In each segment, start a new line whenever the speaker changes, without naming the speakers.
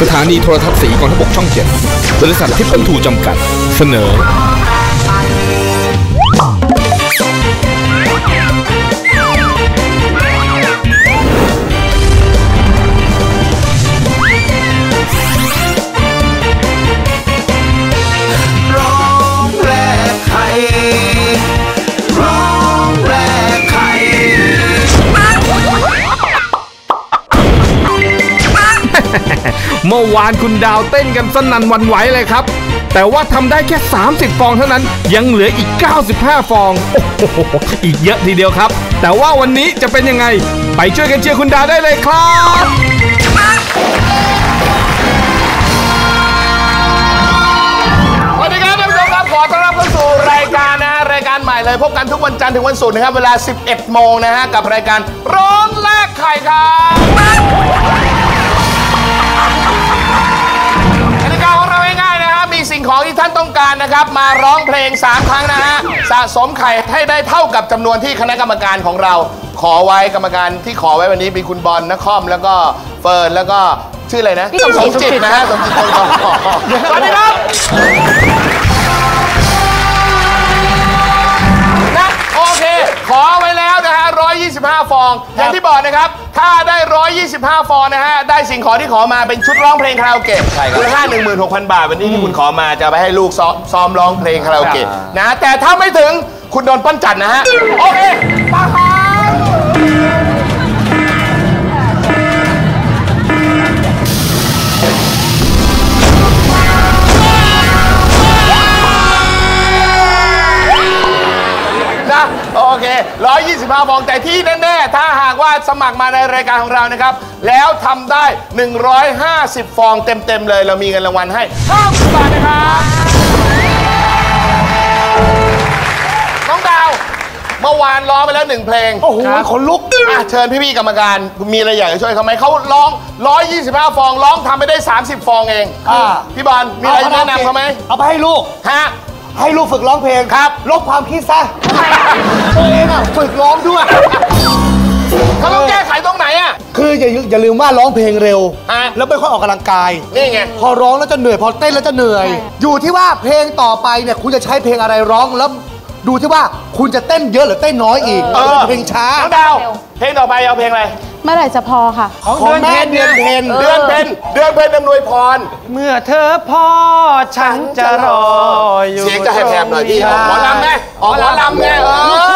สถานีโทรทัศน์สีกองทพบกช่องเจ็ดบริษัททิพย์บรรทูจำกัด เสนอ เมื่อวานคุณดาวเต้นกันสนั่นวันไหวเลยครับ แต่ว่าทำได้แค่ 30 ฟองเท่านั้น ยังเหลืออีก 95 ฟอง โอ้โห อีกเยอะทีเดียวครับ แต่ว่าวันนี้จะเป็นยังไง ไปช่วยกันเชียร์คุณดาวได้เลยครับ
สวัสดีครับท่านผู้ชมครับขอต้อนรับเข้าสู่รายการนะฮะรายการใหม่เลยพบกันทุกวันจันทร์ถึงวันศุกร์นะครับ เวลา 11 โมงนะฮะ กับรายการร้อนแรกไข่ครับ สิ่งของที่ท่านต้องการนะครับ มาร้องเพลง 3 ครั้งนะฮะสะสมไข่ให้ได้เท่ากับจำนวนที่คณะกรรมการของเรา ขอไว้กรรมการที่ขอไว้วันนี้มีคุณบอลนครแล้วก็เฟิร์นแล้วก็ชื่ออะไรนะ
พี่สมจิต
จิตนะฮะสมจิตทองทองสวัสดีครับ 125 ฟอง อย่างที่บอกนะครับ ถ้าได้ 125 ฟองนะฮะ ได้สิ่งของที่ขอมาเป็นชุดร้องเพลงคาราโอเกะมูลค่า16,000 บาท วันนี้ที่คุณขอมาจะไปให้ลูกซ้อมซ้อมร้องเพลงคาราโอเกะนะ แต่ถ้าไม่ถึงคุณโดนปั้นจัดนะฮะ โอเคมาครั โอเค 125ฟองแต่ที่แน่ๆ ถ้าหากว่าสมัครมาในรายการของเรานะครับ แล้วทำได้ 150 ฟองเต็มๆเลย เรามีเงินรางวัลให้50บาทนะครับน้องดาว เมื่อวานร้องไปแล้วหนึ่งเพลง โอ้โหขนลุกอะเชิญพี่ๆกรรมการมีอะไรอยากจะช่วยเขาไหมเขาร้อง 125 ฟองร้องทำไปได้ 30 ฟองเอง
อ่า
พี่บอลมีอะไรจะแนะนำเขาไหม
เอาไปให้ลูก
ฮะ
ให้ลูกฝึกร้องเพลง
ครับ
ลบความคิดซะตัวเองอะฝึกร้องด้วย
เขาต้องแก้ไขตรงไหนอะ
คืออย่าอย่าลืมว่าร้องเพลงเร็ว
ฮะ
แล้วไม่ค่อยออกกำลังกาย
นี่ไง
พอร้องแล้วจะเหนื่อย พอเต้นแล้วจะเหนื่อย อยู่ที่ว่าเพลงต่อไปเนี่ยคุณจะใช้เพลงอะไรร้องแล้วดูที่ว่าคุณจะเต้นเยอะหรือเต้นน้อยอีก
เออ
เพลงช้า
น้องดาว เพลงต่อไปเอาเพลงอะไร
เมื่อไหร่จะพอค่ะ
ของแม่เดือนเพน
เดือนเพ็ญเดือนเพ็ญอำนวยพร
เมื่อเธอพ่อฉันจะรออยู่
เสียงจะแหบๆหน่อยพี่ออกหมอลำไหมออกหมอลำไงเอ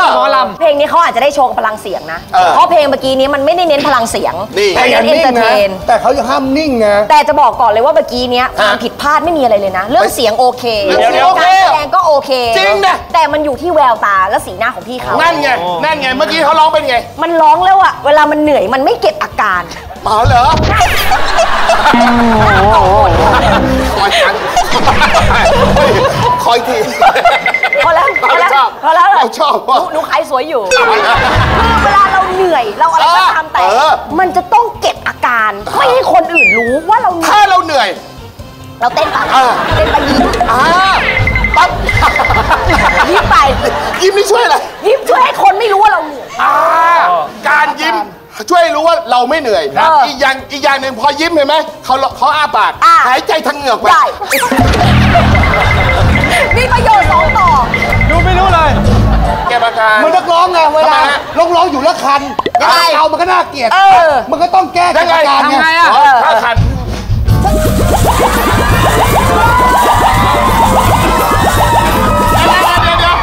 อ
หมอล
เพลงนี้เขาอาจจะได้โชว์พลังเสียงนะ
เออ
เพราะเพลงเมื่อกี้นี้มันไม่ได้เน้นพลังเสียง
นี่
แต่
แต่อ
เน้
ย่าน
เอน
นิ่
เตองร์เท
นะ
น
แต่เขาจะห้ามนิ่งนะ
แต่จะบอกก่อนเลยว่าเมื่อกี้เนี้ยความผิดพลาดไม่มีอะไรเลยนะ เรื่องเสียงโอเค
เรื่องเสียงโอเค
การแสดงก็โอเค
จริงนะ
แต่มันอยู่ที่แววตาและสีหน้าของพี่เขา
นั่นไงนั่นไงเมื่อกี้เขาร้องเป็นไง
มันร้องแล้วอะเวลามันเหนื่อยมันไม่เก็บอาการ
อ๋อเหรอคอยทันคอยที
พอแล้วพอแล้ว
เราชอบ
พอแล้ว
เราชอบ
หนูหนูขายสวยอยู่คือเวลาเราเหนื่อยเราอะไรก็ตามแต่
เออ
มันจะต้องเก็บอาการไม่ให้คนอื่นรู้ว่าเราเหนื่
ถ้า
อย
เราเหนื่อย
เราเต้นไป
เออ
เต้นไปยิ้ม
อ่าปั๊บ
ยิ้มไป
ยิ้มนี่ช่วยอะไร
ยิ้มช่วยให้คนไม่รู้ว่าเราเหนื่อย
อ่าการยิ้มช่วยรู้ว่าเราไม่เหนื่อย
ครับ
อีกอย่างอีกอย่างหนึ่งพอยิ้มเห็นไหมเขาเขาอ้าปาก
อ่า
หายใจทางเหงือกไป
ได้มีประโยชน์สองต่อำ
ดูไม่รู้เลย
แกประการ
เหมันนักร้องไงเวลา
ทำไมฮะ
ร้องร้องอยู่แล้วคัน
ยังไง
เอามันก็น่าเกลียด
เออ
มันก็ต้องแก้
ยังไง
อาการ
ทำไงอะ
อ๋อถ้าขันเดี๋ยวเดี๋ยวเดี๋ยว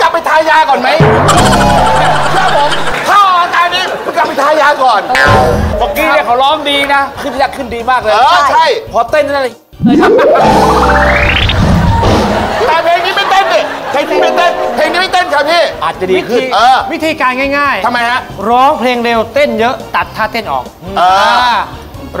กลับไปทายาก่อนไหม ก่อน
เมื่อกี้เนี่ยเขาร้องดีนะ ขึ้นยากขึ้นดีมากเลย
เออใช่
พอเต้นนั่นเลย
แต่เพลงนี้ไม่เต้นดิเพลงนี้ไม่เต้นเพลงนี้ไม่เต้นครับพี่
อาจจะดีขึ้น
เออ
วิธีการง่าย
ทำไมฮะ
ๆร้องเพลงเร็วเต้นเยอะตัดท่าเต้นออก
เอออ่า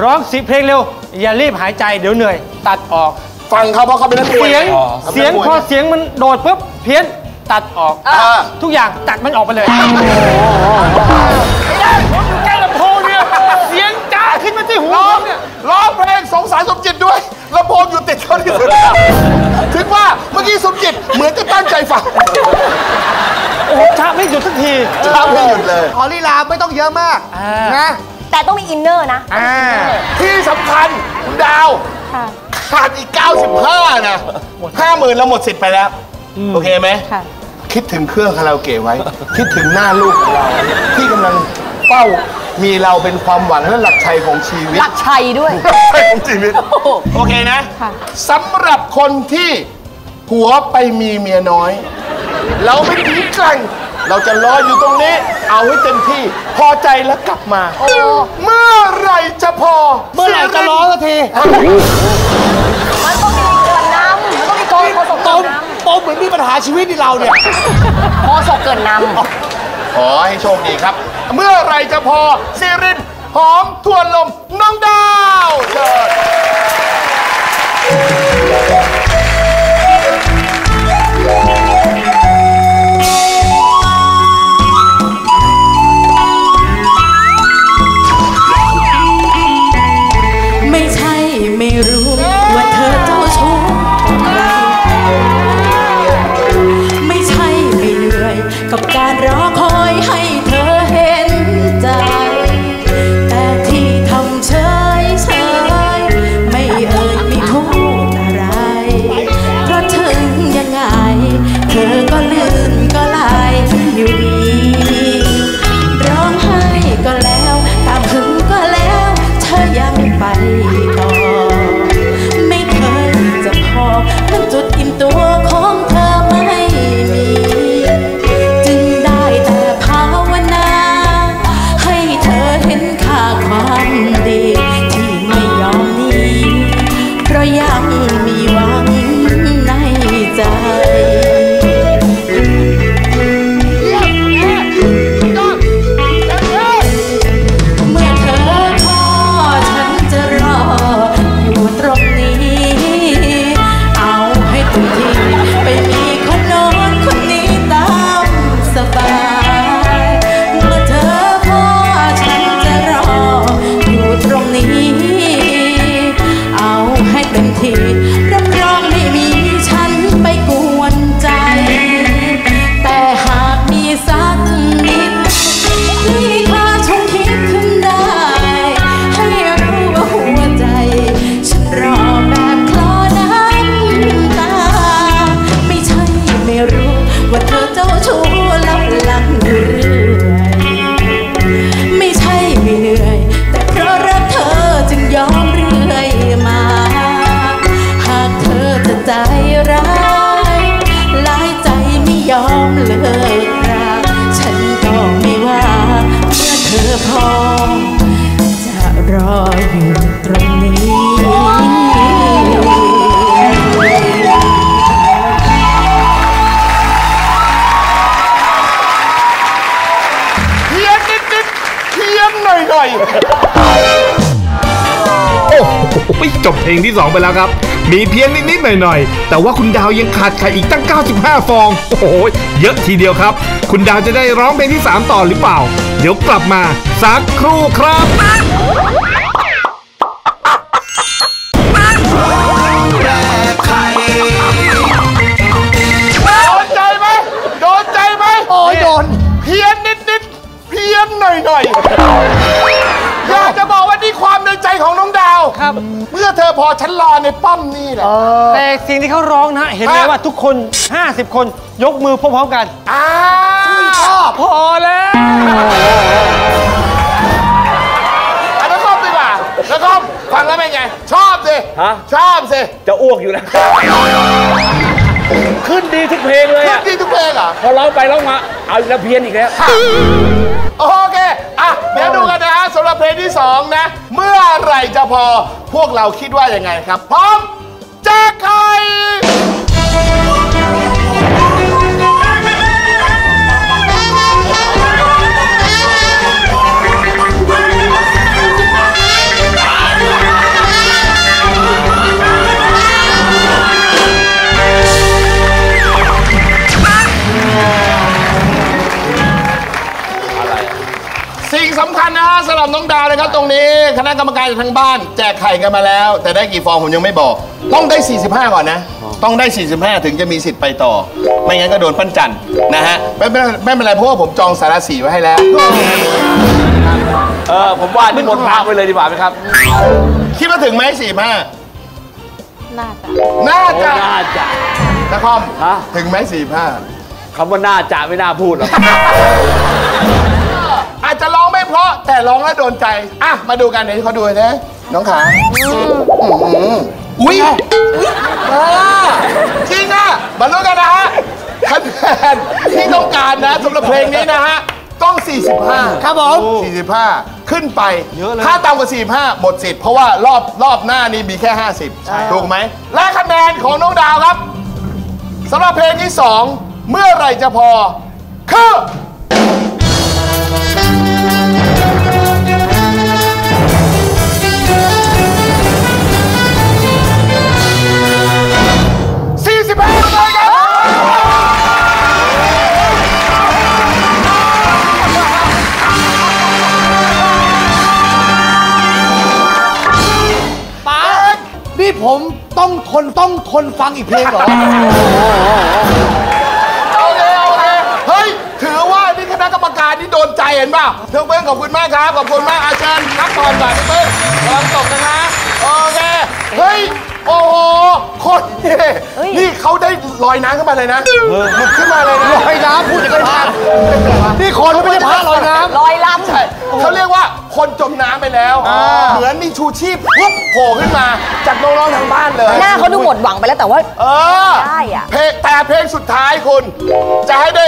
ร้องสิเพลงเร็ว อย่ารีบหายใจเดี๋ยวเหนื่อย ตัดออก
ฟังเขาเพราะเขาเป็นนักมวย
เสียง
ขาป็น
เสียง
นักมว
พอเสียงมันโดดปุ๊บเพี้ยนตัดออก
เออ
ทุกอย่างตัดมันออกไปเลย เนี่ยเสียงจ้าขึ้นมาที่หู
ร้อ
ผ
ง
มเนี่ย
ร้องเพลงสงสารสมจิตด้วยลำโพงอยู่ติดเขาที่สุดถึงว่าเมื่อกี้สมจิตเหมือนจะตั้งใจฟัง
โอ้โหช้าไม่หยุดสักที
ช้าไม่หยุดเลย
ขอลีลาไม่ต้องเยอะมาก
อ่าน
นะ
แต่ต้องมีอินเนอร์นะ
อ่า
ที่สำคัญ
คุณดาว
ค่ะ
ขาดอีก 95 นะ50,000เราหมดสิทธิ์ไปแล้ว โอเคไหม
ค่ะ
คิดถึงเครื่องคาราโอเกะไว้ คิดถึงหน้าลูกของเราที่กำลัง เป้า มีเราเป็นความหวังและหลักชัยของชีวิต
หลักชัยด้วย
ใช่ของชีวิต โอเคนะ
ค่ะ
สำหรับคนที่หัวไปมีเมียน้อย เราไม่ทิ้งกัน เราจะรออยู่ตรงนี้ เอาให้เต็มที่ พอใจแล้วกลับมา เมื่อไหรจะพอ
เมื่อไหร่จะร้องสักที
มันต้องมีเกินน้ำมันต้องมีกองโฆษก
ต้
เกิ
ม
นน้
ต้มเหมือนมีปัญหาชีวิตที่เราเนี่ยำ
โฆษกเกินน้ำ
ขอให้โชคดีครับ เมื่อไรจะพอซีรินหอมทวนลมน้องดาวเชิญ ๆเพี้ยนหน่อยหน่อย
โอ้โหจบเพลงที่ 2 ไปแล้วครับ มีเพียงนิดๆหน่อยๆ แต่ว่าคุณดาวยังขาดไข่อีกตั้ง 95 ฟอง โอ้โห เยอะทีเดียวครับ คุณดาวจะได้ร้องเพลงที่ 3 ต่อหรือเปล่า เดี๋ยวกลับมาสักครู่ครับ
ค
รับ
เมื่อเธอพอฉันรอในป้อมนี่แหละ
แต่สิ่งที่เขาร้องนะเห็นไหม
ฮะ
ว่าทุกคน 50 คนยกมือพร้อมๆกัน
อ่า
พอแล้ว
อันนั้นชอบดีกว่าแล้วก็ฟังแล้วเป็นไง ชอบสิ
ฮะ
ชอบสิ
จะอ้วกอยู่แล้วขึ้นดีทุกเพลงเลย
ขึ้น
อะ
ดีทุกเพลงเหรอ
พอร้องไปร้องมาเอาอีกแล้วเพี้ยนอีกแล้ว
โอเค อะ เดี๋ยวดูกันนะฮะสำหรับเพลงที่ 2 นะ เมื่อไหร่จะพอพวกเราคิดว่ายังไงครับ พร้อมแจกไข่ นะฮะสำหรับน้องดาว
นะครับตรงนี้คณะกรรมการจากทางบ้าน แจกไข่กันมาแล้ว แต่ได้กี่ฟองผมยังไม่บอก ต้องได้ 45 ก่อนนะ ต้องได้ 45 ถึงจะมีสิทธิ์ไปต่อ ไม่งั้นก็โดนปั้นจันนะฮะไม่ไม่ไม่เป็นไรเพราะว่าผมจองสารสีไว้ให้แล้ว
เออผมว่านี่มนต์พระไปเลยดีกว่าไหมครับ
คิดว่าถึงไหม45
น่าจะ
น่า
โอ้
จะ
น่าจะ
ตะคอม
ฮะ
ถึงไหม45
คำว่าน่าจะไม่น่าพูดหรอก
อาจจะร้องไม่เพราะแต่ร้องแล้วโดนใจ อะ มาดูกันเดี๋ยวเขาดูนะน้องขาอุ้ยอ่าจริงอะมาลุ้นกันนะฮะคะแนนที่ต้องการนะสำหรับเพลงนี้นะฮะต้อง 45
ครับผม
45 ขึ้นไป ถ้าต่ำกว่า 45 หมดสิทธิ์ เพราะว่ารอบรอบหน้านี้มีแค่ 50 ถูกไหม และคะแนนของน้องดาวครับสำหรับเพลงที่ 2 เมื่อไหรจะพอ คือ
ต้องทนต้องทนฟังอีกเพลงเหรอ
โอเคโอเคเฮ้ย ถือว่านี่คณะกรรมการนี่โดนใจเห็นป่ะเพื่อนเพื่อนขอบคุณมากครับ ขอบคุณมากอาจารย์นับก่อนก่อนเพื่อนกำลังตกนะฮะโอเค เฮ้ย โอ้โหโคนเท่นี่เขาได้ลอยน้ำขึ้นมาเลยนะขึ้นมาเลยนะ
ลอยน้ำพูดอย่างนั้นนี่คนไม่ใช่พระลอยน้ำ
ลอยลำ
ใช่เขาเรียกว่าคนจมน้ำไปแล้ว เหมือนมีชูชีพปุ๊บโผล่ขึ้นมาจากน้องๆทางบ้านเลย
หน้าเขาดูหมดหวังไปแล้วแต่ว่า
เออ
ได้อะ
เพลงแต่เพลงสุดท้ายคุณ จะให้ได้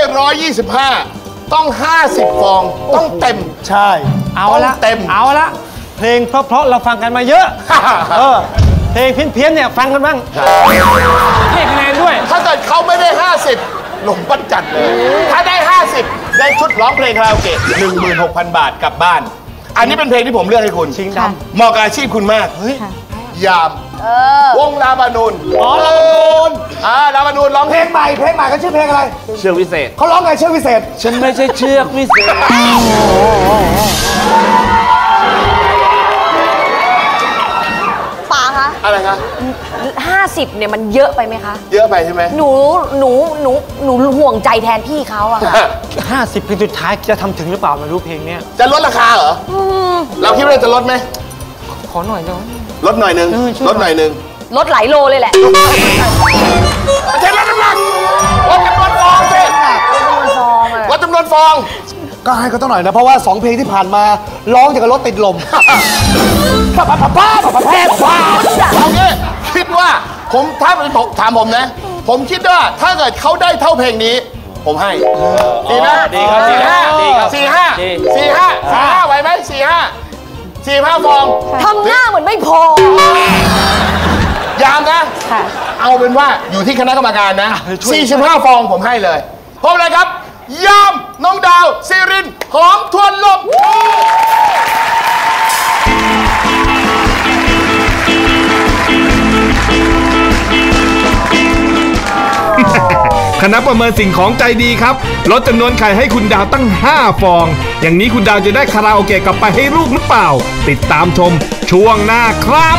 125 ต้อง 50 ฟอง ต้องเต็ม
ใช่ เอา
ต้อง
ละ
เต็ม
เอาละ เพลงเพราะๆเราฟังกันมาเยอะ เออ เพลงเพี้ยนๆเนี่ยฟังกันบ้างให้คะแนนด้วย
ถ้าเกิดเขาไม่ได้ 50ลงปั้นจัดเลย ถ้าได้ 50 ได้ชุดร้องเพลงคาราโอเกะ16,000 บาทกลับบ้าน อันนี้เป็นเพลงที่ผมเลือกให้คุณ
ชิงด
เหมาะกับอาชีพคุณมากยาม
เออ
วงลาบานูน
อ๋อลาบานูน
อ่าลาบานูนร้อง
เพ
เพ
ล
ล
ง
ง
ใหม่เพลงใหม่เขาชื่อเพลงอะไร
เชือกวิเศษ
เขาร้องไงชื่อวิเศษ
ฉันไม่ใช่เชือกวิเศษ
อะไรคะ
50เนี่ยมันเยอะไปไหมคะ
เยอะไปใช่ไหม
หนูหนูหนูหนูห่วงใจแทนพี่เขาอะค่ะำ
50เพลงสุดท้ายจะทำถึงหรือเปล่าไม่รู้เพลงเนี้ย
จะลดราคาเหรออเราคิดว่าจะลดไหม
ขอหน่อยเนาะ
ลดหน่อยหนึง
เออช่วย
ลดหน่อยหนึง
ลดหลายโลเลยแหละ
ไม่ใช่ลดน้ำหนักลดจำนวนฟองสิ
ซองอะ
ลดจำนวนฟอง
ก็ให้เขาต้องหน่อยนะ เพราะว่าสองเพลงที่ผ่านมาร้องอย่างกับรถติดลม ป้าป้าป้าป้าป้าป้าป้า
เอางี้คิดว่าผมถ้าเป็นผมถามผมนะ ผมคิดว่าถ้าเกิดเขาได้เท่าเพลงนี้ ผมให้ดีไหม
ดีครับ
สี่ห้า
ดีครับ
สี่ห้า
ดี
สี่ห้าสี่ห้าไหวไหมสี่ห้าสี่ห้าฟอง
ทำหน้าเหมือนไม่พอ
ยามนะ
ค่ะ
เอาเป็นว่าอยู่ที่คณะกรรมการนะ 45 ฟองผมให้เลยพบเลยครับ ยามน้องดาวซีริน หอมทวนลม
คณะประเมินสิ่งของใจดีครับลดจำนวนไข่ให้คุณดาวตั้ง 5 ฟอง อย่างนี้คุณดาวจะได้คาราโอเกะกลับไปให้ลูกหรือเปล่า ติดตามชมช่วงหน้าครับ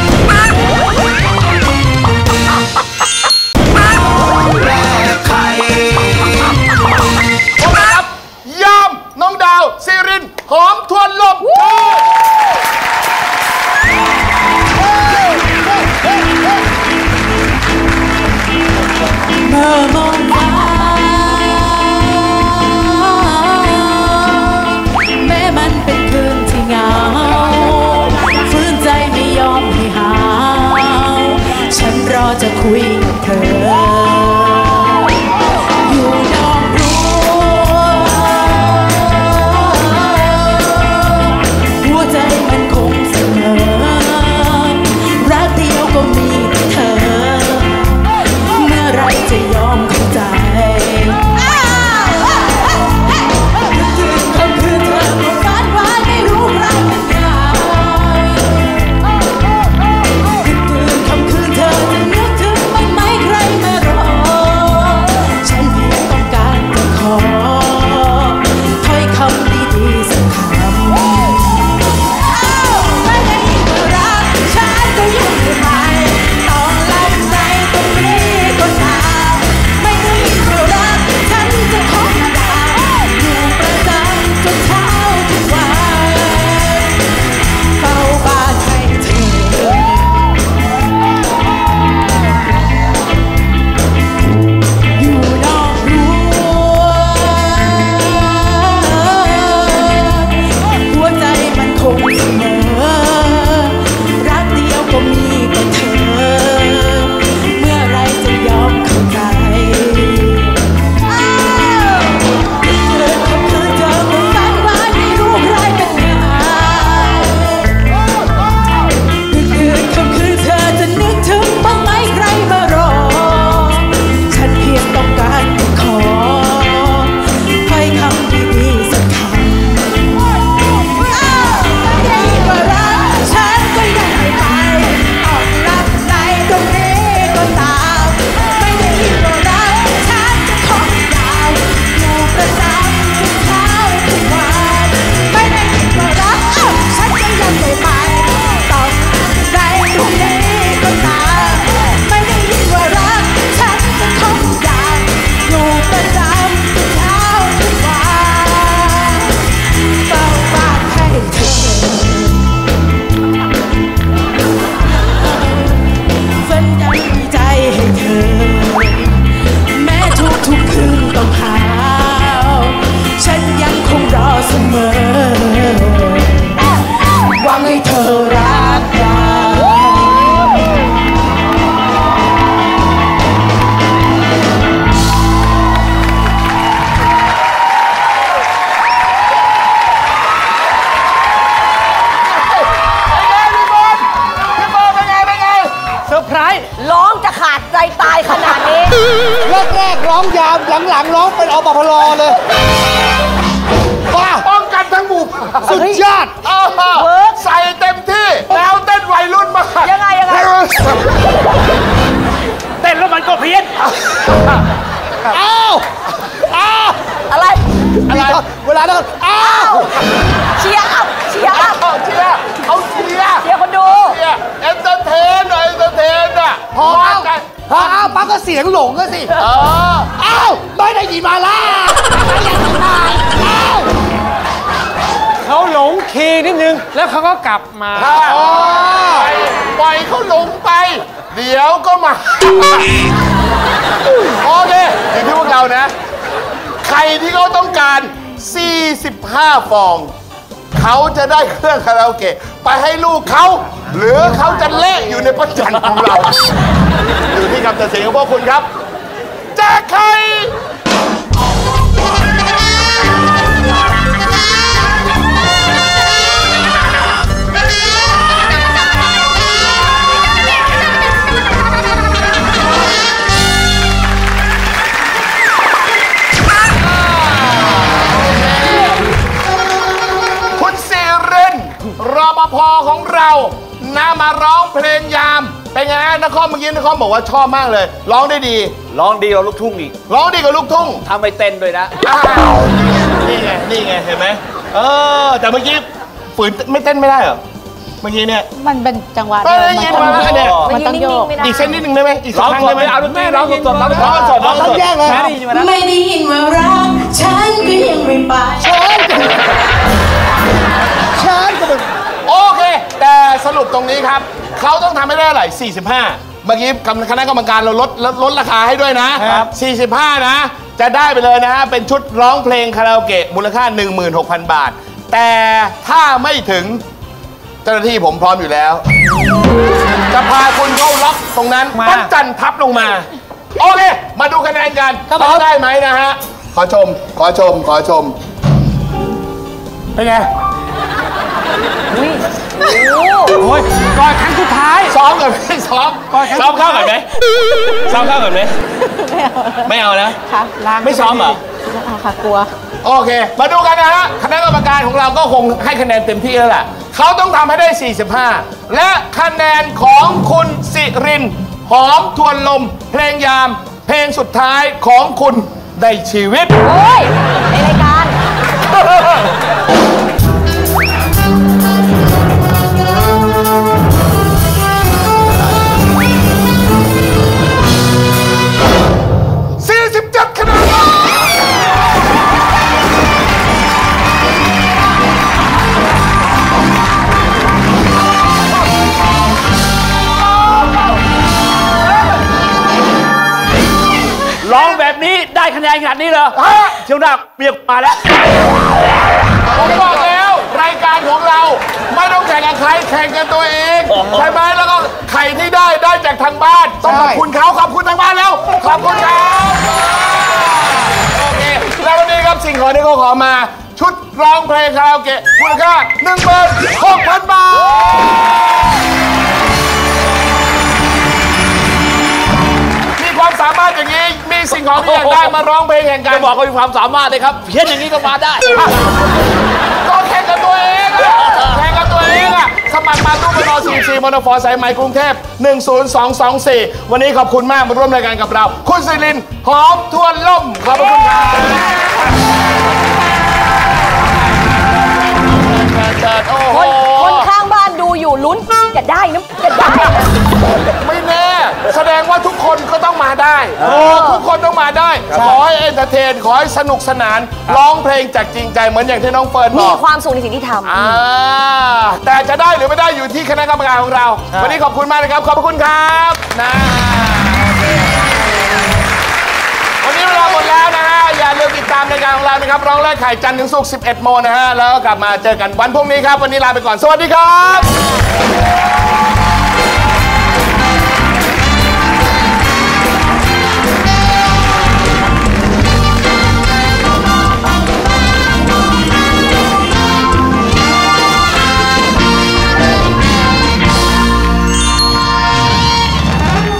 เต้
น
แล้ว
มันก็
เพี้ยน
อ้าวอ้าว
อะไร
อะไรเวลานั้นอ้าว
เชียร์อัพเชียร์อัพ
เอาเชียร์เอาเชียร์
เชียร์คนดู
เชียร์เอนเตอร์เทนหน่อยเอนเตอร์เทนอะ
พออ้าวพออ้าวปั๊บก็เสียงหลงก็สิ
เออ
อ้าวไม่ได้ยินมาล่ะไม่ได้ยินมาอ้าว
เขาหลงคีย์นิดนึงแล้วเขาก็กลับมา
ถ้าปล่อย ปล่อยเขาหลงไป เดี๋ยวก็มา โอเคอย่างที่พวกเรานะ ใครที่เขาต้องการ 45 ฟอง เขาจะได้เครื่องคาราโอเกะไปให้ลูกเขา หรือเขาจะเละอยู่ในประจันของเรา อยู่ที่คำตัดสินของพวกคุณครับแจกใคร ปภของเรานะมาร้องเพลงยาม เป็นไงฮะนครเมื่อกี้นครบอกว่าชอบมากเลย ร้องได้ดี
ร้องดีกว่าลูกทุ่งอีก
ร้องดีกว่าลูกทุ่ง
ทำไม่เต้นด้วยนะ
อ้าวนี่ไง นี่ไง เห็นไหมเออ แต่เมื่อกี้ฝืนไม่เต้นไม่ได้เหรอ เมื่อกี้เนี่ย
มันเป็นจังหวะ
ไม่ได้ยินมาแล้วเนี่ย
มันต้องโยก
ไม่ได้
อีกเส้นนิดหนึ่งได้ไหมอีกสั
ร้
ก
อง
ครั้ง
ส
ได้
ด
ไหม
ไม่เอาดนตรีร้องสดๆร้องสด
ร้องสดร้องส
ต้อง
ด
แยกเลย
แม่ได้ยินมาแล้ว
ไม่ได้ยินว่ารักฉันก็ยังไม่ไป
เชิญก็เป็น
โอ เค แต่สรุปตรงนี้ครับ เขาต้องทำให้ได้เท่าไหร่ 45 เมื่อกี้คณะกรรมการเราลดลดลดราคาให้ด้วยนะ45 นะ จะได้ไปเลยนะฮะ เป็นชุดร้องเพลงคาราโอเกะมูลค่า 16,000 บาท แต่ถ้าไม่ถึงเจ้าหน้าที่ผมพร้อมอยู่แล้ว จะพาคุณเข้าล็อกตรงนั้น
มา
ปั้นจันทับลงมา โอเค มาดูคะแนนกันว่าได้ไหมนะฮะ ขอชม ขอชม ขอชม เป็นไง
โอ้ยก่อนครั้งสุดท้าย
ซ้อมกันไหมซ้อมซ้อมเข้ากันไหมซ้อมเข้ากันไหมไม่เอานะ
ค่ะล้าง
ไม่ซ้อมเหรอ
เอาค่ะกลัว
โอเค มาดูกันนะฮะ คณะกรรมการของเราก็คงให้คะแนนเต็มที่แล้วล่ะ เขาต้องทำให้ได้ 45 และคะแนนของคุณสิริน หอมทวนลม เพลงยาม เพลงสุดท้ายของคุณในชีวิต
โอ้ยในรายการะ
เที่ยวหน้าเปียกมาแล้ว
ผมบอกแล้ว รายการของเรา ไม่ต้องแข่งกับใครแข่งกันตัวเอง
อ๋อ
ใช่ไหมแล้วก็ไข่ที่ได้ได้จากทางบ้าน ต้องขอบคุณเขาขอบคุณทางบ้านแล้ว ขอบคุณครับโอเคแล้ววันนี้ครับสิ่งของที่เขาขอมา ชุดร้องเพลงคาราโอเกะมูลค่าหนึ่งหมื่นหกพันบาท สิ่งของที่อยากได้มาร้องเพลงแข่งกั
จะ
น
บอกเขามีความสามารถเลยครับเพี้ยนอย่างนี้ก็มาได้
ก็แข่งกับตัวเองอะแข่งกับตัวเองอะสมัครมาตู้มน44มนฟสายไหมกรุงเทพ 10224 วันนี้ขอบคุณมากมาร่วมรายการกับเรา คุณสิรินหอมทวนล่มขอบคุณครับโอ้โห
อยู่ลุ้นจะได้นะจะได้
ไม่แน่ แสดงว่าทุกคนก็ต้องมาได้ทุกคนต้องมาได้ ขอให้เอนเตอร์เทน ขอให้สนุกสนาน ร้องเพลงจากจริงใจเหมือนอย่างที่น้องเฟิร์นบ
มี
อก
ความสุขในสิ่งที่ทำ
อ่าแต่จะได้หรือไม่ได้อยู่ที่คณะกรรมการของเรา วันนี้ขอบคุณมากนะครับ ขอบพระคุณครับนะ มติดตามรายการของเรานะครับร้องแรกไข่จันทร์ถึงศุกร์11 โมงนะฮะ แล้วก็กลับมาเจอกันวันพรุ่งนี้ครับ วันนี้ลาไปก่อน สวัสดีครับ